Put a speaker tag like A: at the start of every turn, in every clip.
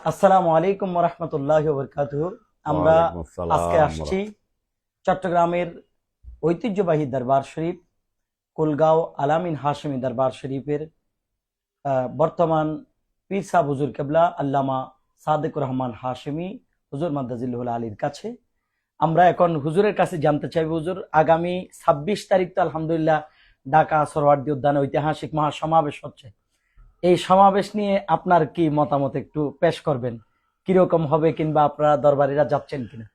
A: আসসালামু আলাইকুম রহমতুল্লাহ বরকাত আমরা আজকে আসছি চট্টগ্রামের ঐতিহ্যবাহী দরবার শরীফ কুলগাঁও আলামিন হাশমি দরবার শরীফের বর্তমান পীর সাহ হুজুর কেবলা আল্লামা সাদেক রহমান হাশমি হুজুর মাদ্দাজিল্লাহুল আলীর কাছে। আমরা এখন হুজুরের কাছে জানতে চাইব হুজুর আগামী ছাব্বিশ তারিখ তো আলহামদুলিল্লাহ ঢাকা সরওয়ার্দী উদ্যানে ঐতিহাসিক মহাসমাবেশ হচ্ছে। এই সমাবেশ নিয়ে আপনার কি মতামত একটু পেশ করবেন? কীরকম হবে কিংবা আপনারা দরবারীরা যাচ্ছেন কিনা?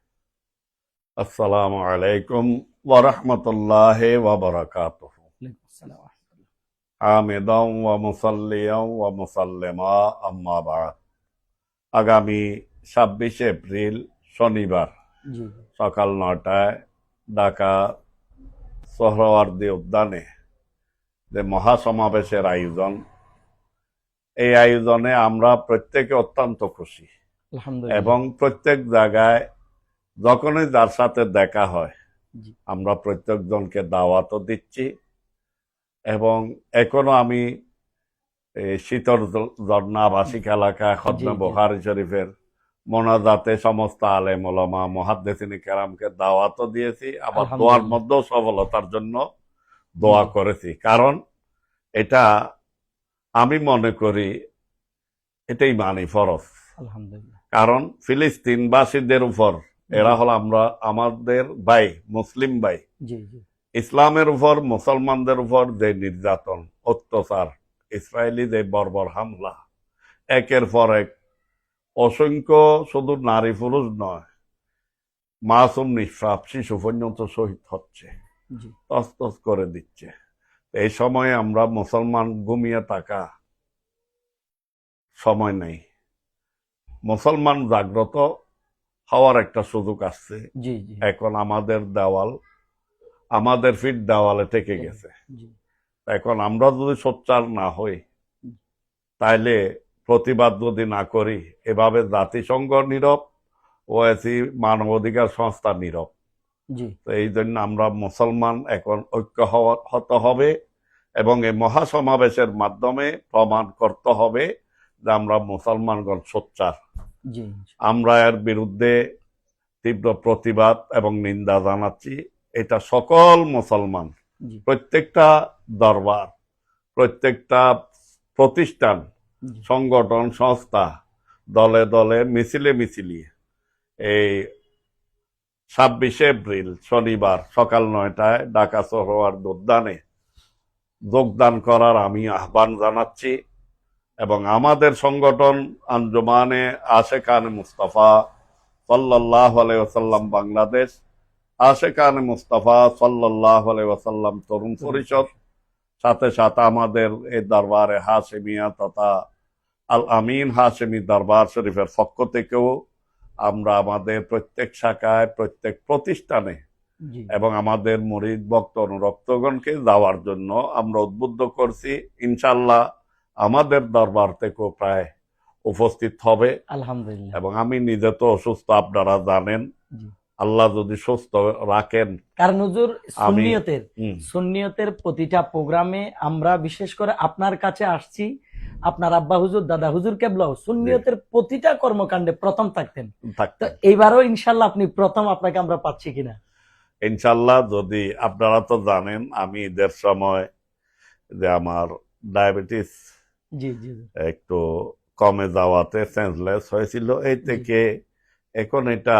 B: আসসালামু আলাইকুম ওয়া রাহমাতুল্লাহি ওয়া বারাকাতুহু।
A: ওয়ালাইকুম আসসালাম।
B: হামিদান ওয়া মুসাল্লিয়ান ওয়া মুসাল্লিমা আম্মা বাদ। আগামী ছাব্বিশে এপ্রিল শনিবার সকাল নটায় ঢাকা সোহরাওয়ার্দী উদ্যানে যে মহাসমাবেশের আয়োজন এই আয়োজনে আমরা প্রত্যেকে অত্যন্ত খুশি। এবং প্রত্যেক জায়গায় যখনই যার সাথে দেখা হয়। আমরা প্রত্যেকজনকে দাওয়াতও দিচ্ছি। এবং এখনও আমি শীতল জ- ঝর্ণা আবাসিক এলাকা খদনা
A: জি।
B: বোখারি শরীফের মোনাজাতে সমস্ত আলেম ওলামা মহাদ্দেসিনী কেরামকে দাওয়াতও দিয়েছি। আবার দোয়ার। মধ্যেও সফলতার জন্য দোয়া করেছি। কারণ এটা আমি মনে করি এটাই মানি ফরজ।
A: আলহামদুলিল্লাহ।
B: কারণ ফিলিস্তিনবাসীদের উপর এরা হলো আমরা আমাদের ভাই মুসলিম ভাই। ইসলামের উপর মুসলমানদের উপর যে নির্যাতন অত্যাচার ইসরায়েলি যে বর্বর হামলা একের পর এক অসংখ্য শুধু নারী পুরুষ নয় মাসুম নিষ্পাপ শিশু পর্যন্ত শহীদ হচ্ছে তস্তস করে দিচ্ছে। এই সময়ে আমরা মুসলমান ঘুমিয়ে থাকা সময় নেই। মুসলমান জাগ্রত হওয়ার একটা সুযোগ আসছে। এখন আমাদের দেওয়াল আমাদের ফিট দেওয়ালে থেকে গেছে। এখন আমরা যদি সোচ্চার না হই তাইলে প্রতিবাদ যদি না করি এভাবে জাতিসংঘ নীরব ওএসি মানবাধিকার সংস্থা নীরব। তো এই জন্য আমরা মুসলমান এখন ঐক্য হওয়া- হতে হবে। এবং এই মহাসমাবেশের মাধ্যমে প্রমাণ করতে হবে যে আমরা মুসলমানগণ সোচ্চার। আমরা এর বিরুদ্ধে তীব্র প্রতিবাদ এবং নিন্দা জানাচ্ছি। এটা সকল মুসলমান প্রত্যেকটা দরবার প্রত্যেকটা প্রতিষ্ঠান সংগঠন সংস্থা দলে দলে মিছিলে মিছিলি এই ছাব্বিশে এপ্রিল শনিবার সকাল নয়টায় ঢাকা সরোয়ার উদ্যানে যোগদান করার আমি আহ্বান জানাচ্ছি। এবং আমাদের সংগঠন আঞ্জমানে আশেকান মুস্তাফা সাল্লাহ আলাইসাল্লাম বাংলাদেশ, আশেকান মুস্তাফা সাল্লাহ আলাইসাল্লাম তরুণ পরিষদ, সাথে সাথে আমাদের এই দরবারে হাসেমিয়া তথা আল আমিন হাসেমি দরবার শরীফের পক্ষ থেকেও আমরা আমাদের প্রত্যেক শাখায়, প্রত্যেক প্রতিষ্ঠানে এবং আমাদের মরিদ ভক্ত অনুরক্তগণকে যাওয়ার জন্য আমরা উদ্বুদ্ধ করছি। ইনশাল্লাহ আমাদের দরবার থেকেও প্রায় উপস্থিত হবে।
A: আলহামদুলিল্লাহ।
B: এবং আমি নিজে তো অসুস্থ আপনারা জানেন। আল্লাহ যদি সুস্থ রাখেন
A: কারণ হুজুর সুন্নিয়তের সুন্নিয়তের প্রতিটা প্রোগ্রামে আমরা বিশেষ করে আপনার কাছে আসছি। আপনার আব্বা হুজুর দাদা হুজুর কেবলাও সুন্নিয়তের প্রতিটা কর্মকাণ্ডে প্রথম থাকতেন। তো
B: থাকতে
A: এইবারও ইনশাল্লাহ আপনি প্রথম আপনাকে আমরা পাচ্ছি কিনা।
B: ইনশাল্লাহ যদি আপনারা তো জানেন আমি ঈদের সময় যে আমার ডায়াবেটিস। একটু কমে যাওয়াতে সেন্সলেস হয়েছিল এই থেকে এখন এটা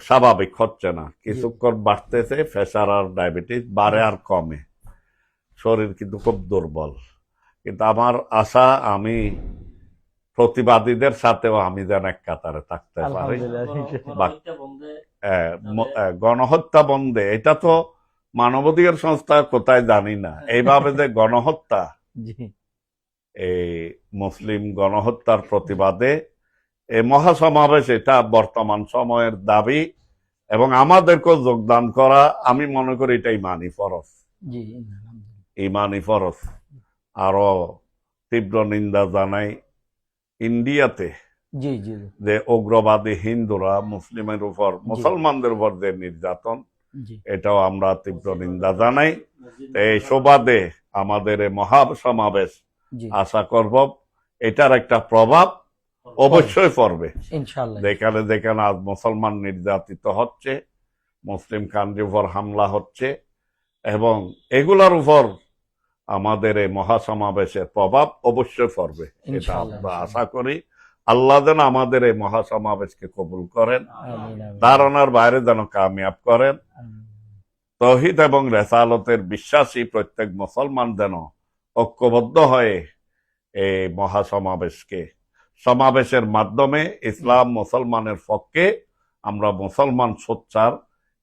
B: স্বাভাবিক হচ্ছে না। কিছুক্ষণ বাড়তেছে প্রেশার আর ডায়াবেটিস বাড়ে আর কমে। শরীর কিন্তু খুব দুর্বল। কিন্তু আমার আশা আমি প্রতিবাদীদের সাথেও আমি যেন এক কাতারে থাকতে পারি। গণহত্যা বন্ধে এটা তো মানবাধিকার সংস্থা কোথায় জানি না। এইভাবে যে গণহত্যা এই মুসলিম গণহত্যার প্রতিবাদে এই মহাসমাবেশ এটা বর্তমান সময়ের দাবি এবং আমাদেরকেও যোগদান করা আমি মনে করি এটা ইমানি
A: আলহামদুলিল্লাহ।
B: ইমানি ফরজ। আরও তীব্র নিন্দা জানাই ইন্ডিয়াতে
A: জি জি
B: যে উগ্রবাদী হিন্দুরা মুসলিমের উপর মুসলমানদের উপর যে নির্যাতন এটাও আমরা তীব্র নিন্দা জানাই। এই সুবাদে আমাদের মহা
A: সমাবেশ
B: আশা করব এটার একটা প্রভাব অবশ্যই পড়বে। যেখানে যেখানে আজ মুসলমান নির্যাতিত হচ্ছে মুসলিম কান্ট্রির উপর হামলা হচ্ছে এবং এগুলার উপর আমাদের এই মহাসমাবেশের প্রভাব অবশ্যই পড়বে এটা আমরা আশা করি। আল্লাহ যেন আমাদের এই মহাসমাবেশকে কবুল করেন ধারণার বাইরে যেন কামিয়াব করেন। তহিদ এবং রেসালতের বিশ্বাসী প্রত্যেক মুসলমান যেন ঐক্যবদ্ধ হয়ে এই মহাসমাবেশকে সমাবেশের মাধ্যমে ইসলাম মুসলমানের পক্ষে আমরা মুসলমান সোচ্চার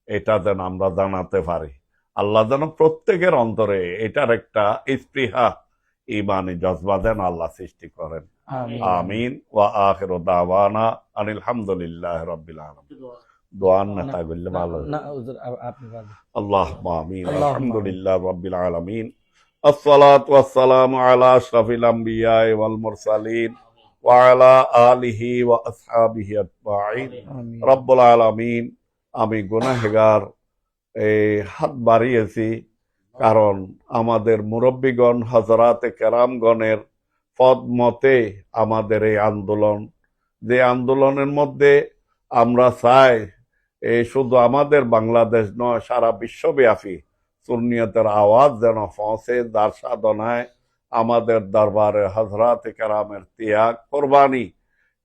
B: এটা যেন আমরা জানাতে পারি। আল্লাহ যেন প্রত্যেকের অন্তরে এটার একটা স্পৃহা ইমানি জজবা যেন আল্লাহ সৃষ্টি করেন
A: আমিন
B: আমিন ওয়া আখির দাওয়ানা আনিল হামদুলিল্লাহ রাব্বিল আলামিন দোয়ান না তাগুল্লে ভালো
A: না হুজুর আ- আপনি বলেন।
B: اللهم آمين
A: اللهم
B: الحمد لله رب العالمين الصلاة والسلام على أشرف الأنبياء والمرسلين وعلى آله وأصحابه أجمعين
A: আমিন
B: رب العالمين আমি গুনাহগার এই হাত বাড়িয়েছি কারণ আমাদের মুরব্বীগণ, হজরাতে কেরামগণের পদ মতে আমাদের এই আন্দোলন। যে আন্দোলনের মধ্যে আমরা চাই, এই শুধু আমাদের বাংলাদেশ নয়, সারা বিশ্বব্যাপী সুন্নিয়তের আওয়াজ যেন পৌঁছে, যার সাধনায় আমাদের দরবারে হজরাতে কেরামের ত্যাগ, কোরবানি।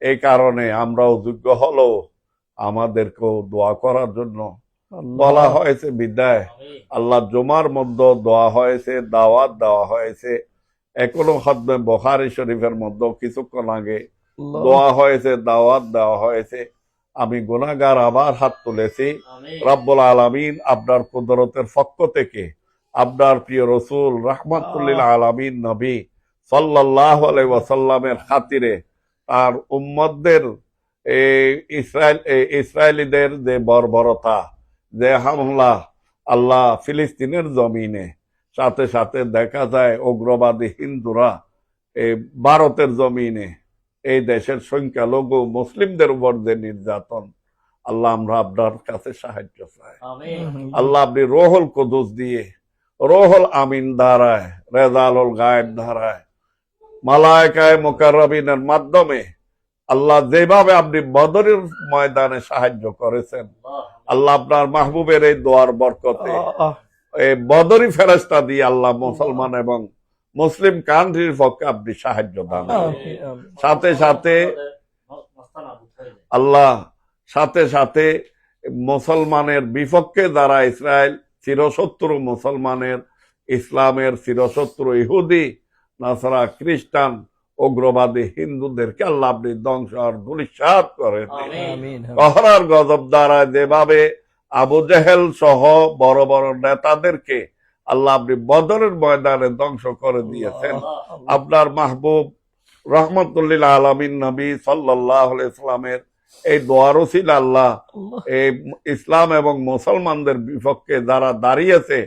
B: এই কারণে আমরাও যোগ্য হলেও আমাদেরকেও দোয়া করার জন্য বলা হয়েছে বিদায়। আল্লাহ জুমার মধ্যে দোয়া হয়েছে দাওয়াত দেওয়া হয়েছে। এখনও হদ্মে বখারি শরীফের মধ্যে কিছুক্ষণ আগে দোয়া হয়েছে দাওয়াত দেওয়া হয়েছে। আমি গুনাগার আবার হাত তুলেছি। রব্বুল আলমিন আপনার কুদরতের পক্ষ থেকে আপনার প্রিয় রসুল রহমতুল্লিল আলমিন নবী সাল্লাহ ওয়াসাল্লামের খাতিরে তার উম্মতদের এই ইসরায়েল এই ইসরায়েলিদের যে বর্বরতা যে হামলা আল্লাহ ফিলিস্তিনের জমিনে। সাথে সাথে দেখা যায় উগ্রবাদী হিন্দুরা এই ভারতের জমিনে। এই দেশের সংখ্যালঘু মুসলিমদের উপর যে নির্যাতন আল্লাহ আমরা আপনার কাছে সাহায্য চাই। আল্লাহ আপনি রোহল কুদুস দিয়ে রোহল আমিন ধারায় রেজালুল গায়েব ধারায় মালায়কায় মোকারবিনের মাধ্যমে আল্লাহ যেভাবে আপনি বদরের ময়দানে সাহায্য করেছেন আল্লাহ আপনার মাহবুবের এই দোয়ার বরকতে বদরি ফেরেস্তা দিয়ে আল্লাহ মুসলমান এবং মুসলিম কান্ট্রির পক্ষে আপনি সাহায্য দান। সাথে সাথে আল্লাহ সাথে সাথে মুসলমানের বিপক্ষে যারা ইসরায়েল চিরশত্রু মুসলমানের ইসলামের চিরশত্রু ইহুদি নাসারা খ্রিস্টান উগ্রবাদী হিন্দুদেরকে আল্লাহ আপনি ধ্বংস আর দুলিশাত করে কহরার গজব দ্বারা যেভাবে আবু জেহেল সহ বড় বড় নেতাদেরকে আল্লাহ আপনি বদরের ময়দানে ধ্বংস করে দিয়েছেন। আপনার মাহবুব রহমতুল্লিল আলমিন নবী সাল্লাহ ইসলামের এই দোয়ারও ছিল আল্লাহ। এই ইসলাম এবং মুসলমানদের বিপক্ষে যারা দাঁড়িয়েছে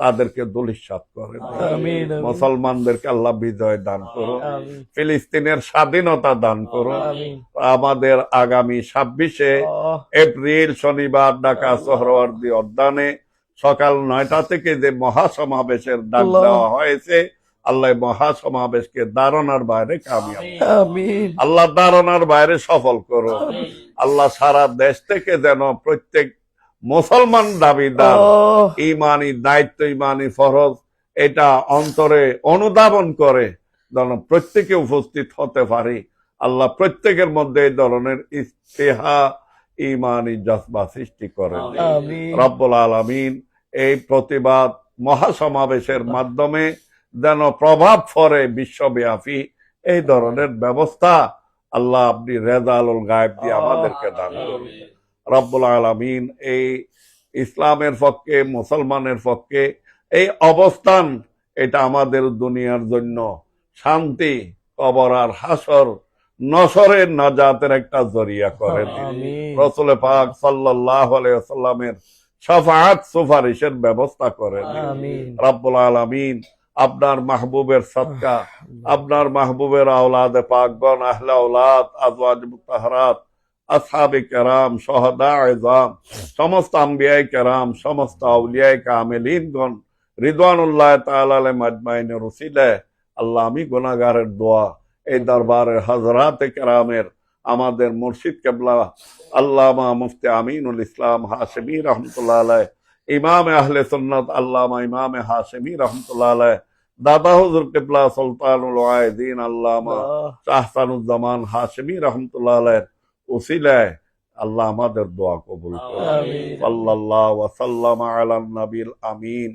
B: তাদেরকে দুলিশাত করে। মুসলমানদেরকে আল্লাহ বিজয় দান
A: আমিন,
B: ফিলিস্তিনের স্বাধীনতা দান করুন।
A: আমিন।
B: আমাদের আগামী ছাব্বিশে এপ্রিল শনিবার ঢাকা সোহরওয়ার্দী উদ্যানে সকাল নয়টা থেকে যে মহাসমাবেশের ডাক দেওয়া হয়েছে আল্লাহ মহাসমাবেশকে দারণার বাইরে কামিয়াব। আল্লাহ দারণার বাইরে সফল করো আল্লাহ সারা দেশ থেকে যেন প্রত্যেক মুসলমান দাবিদার ইমানি দায়িত্ব ইমানি ফরজ এটা অন্তরে অনুধাবন করে যেন প্রত্যেকে উপস্থিত হতে পারি। আল্লাহ প্রত্যেকের মধ্যে এই ধরনের ইস্তেহা ইমানি জজবা সৃষ্টি
A: করে।
B: রব্বুল আলমিন এই প্রতিবাদ মহাসমাবেশের মাধ্যমে যেন প্রভাব পড়ে বিশ্বব্যাপী। এই ধরনের ব্যবস্থা আল্লাহ আপনি রেজালুল গায়েব দিয়ে আমাদেরকে দান করুন। রব্বুল আলমিন এই ইসলামের পক্ষে মুসলমানের পক্ষে এই অবস্থান এটা আমাদের দুনিয়ার জন্য শান্তি কবর আর হাসর নসরের নাজাতের একটা জরিয়া করে রসুল পাক সাল্লাহ সাফাত সুপারিশের ব্যবস্থা করেন
A: আমিন।
B: রাব্বুল আলামিন আপনার মাহবুবের সৎকা আপনার মাহবুবের আওলাদে পাকগণ আহলে আওলাদ আজওয়াজ মুতাহরাত আসহাবে কেরাম সহদা সমস্ত আম্বিয়াই কেরাম সমস্ত আউলিয়াই কামেলিনগণ রিদওয়ানুল্লাহ তাআলা আজমাইনের উসিলায় আল্লাহ আমি গুনাহগারের দোয়া। এই দরবারের হযরতে কেরামের আমাদের মুর্শিদ কেবলা আল্লামা মুফতি আমিনুল ইসলাম হাশেমি রহমতুল্লাহ আলাই ইমাম আহলে সুন্নাত আল্লামা ইমাম হাশেমি রহমতুল্লাহ আলাই দাদা হুজুর কেবলা সুলতানুল আয়দিন আল্লামা শাহসানুজ্জামান হাশমি রহমতুল্লাহ আলাইয়ের উসিলায় আল্লাহ আমাদের দোয়া কবুল করুন। সাল্লাল্লাহু ওয়া সাল্লাম আলা নবিল আমিন।